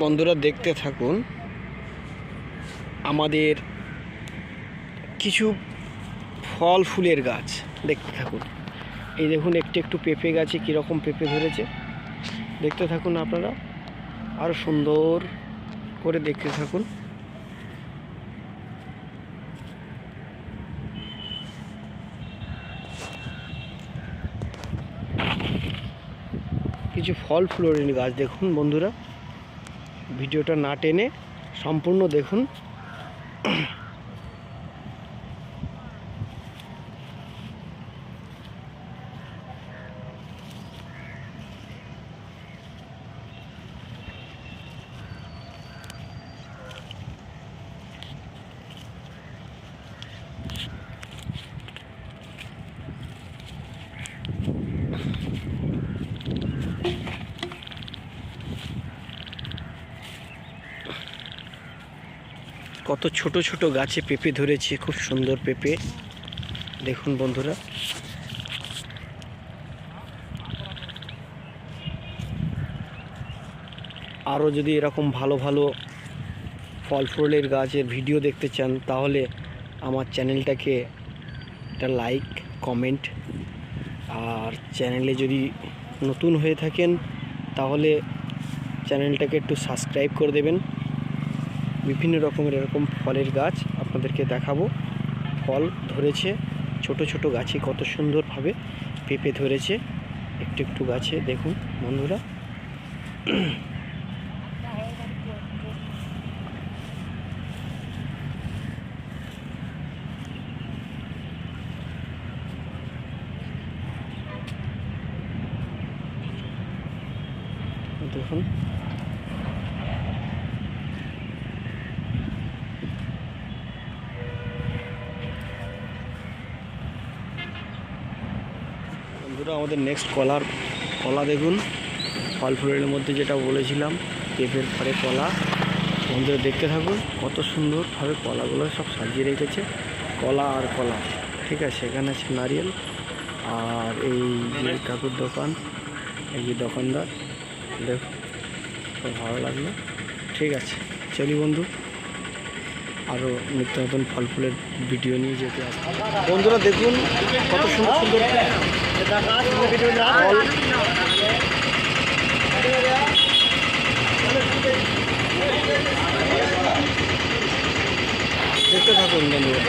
বন্ধুরা দেখতে থাকুন, আমাদের কিছু ফল ফুলের গাছ দেখতে থাকুন। এই দেখুন, একটু একটু পেঁপে গাছে কীরকম পেঁপে ধরেছে। দেখতে থাকুন আপনারা আরও সুন্দর করে দেখতে থাকুন। কিছু ফল ফুলের গাছ দেখুন বন্ধুরা। ভিডিওটা না টেনে সম্পূর্ণ দেখুন। কত ছোট ছোট গাছে পেঁপে ধরেছে, খুব সুন্দর পেঁপে। দেখুন বন্ধুরা। আরও যদি এরকম ভালো ভালো ফল ফুলের গাছের ভিডিও দেখতে চান, তাহলে আমার চ্যানেলটাকে একটা লাইক, কমেন্ট, আর চ্যানেলে যদি নতুন হয়ে থাকেন, তাহলে চ্যানেলটাকে একটু সাবস্ক্রাইব করে দেবেন। বিভিন্ন রকমের এরকম ফলের গাছ আপনাদেরকে দেখাবো। ফল ধরেছে, ছোট ছোট গাছে কত সুন্দরভাবে পেঁপে ধরেছে। একটু একটু গাছে দেখুন বন্ধুরা। দেখুন বন্ধুরা, আমাদের নেক্সট কলার কলা দেখুন। ফল ফুলের মধ্যে যেটা বলেছিলাম, পেঁপের পরে কলা। বন্ধুরা, দেখতে থাকুন কত সুন্দরভাবে কলাগুলো সব সাজিয়ে রেখেছে, কলা আর কলা। ঠিক আছে, এখানে আছে নারিয়েল আর এই যে কাকুর দোকান, এই যে দোকানদার। দেখ ভালো লাগল। ঠিক আছে, চলি বন্ধু। আরও নিত্য নতুন ফল ফুলের ভিডিও নিয়ে যেতে আসব বন্ধুরা, দেখুন কত সুন্দর সুন্দর ফল। দেখতে থাকুন বন্ধুরা।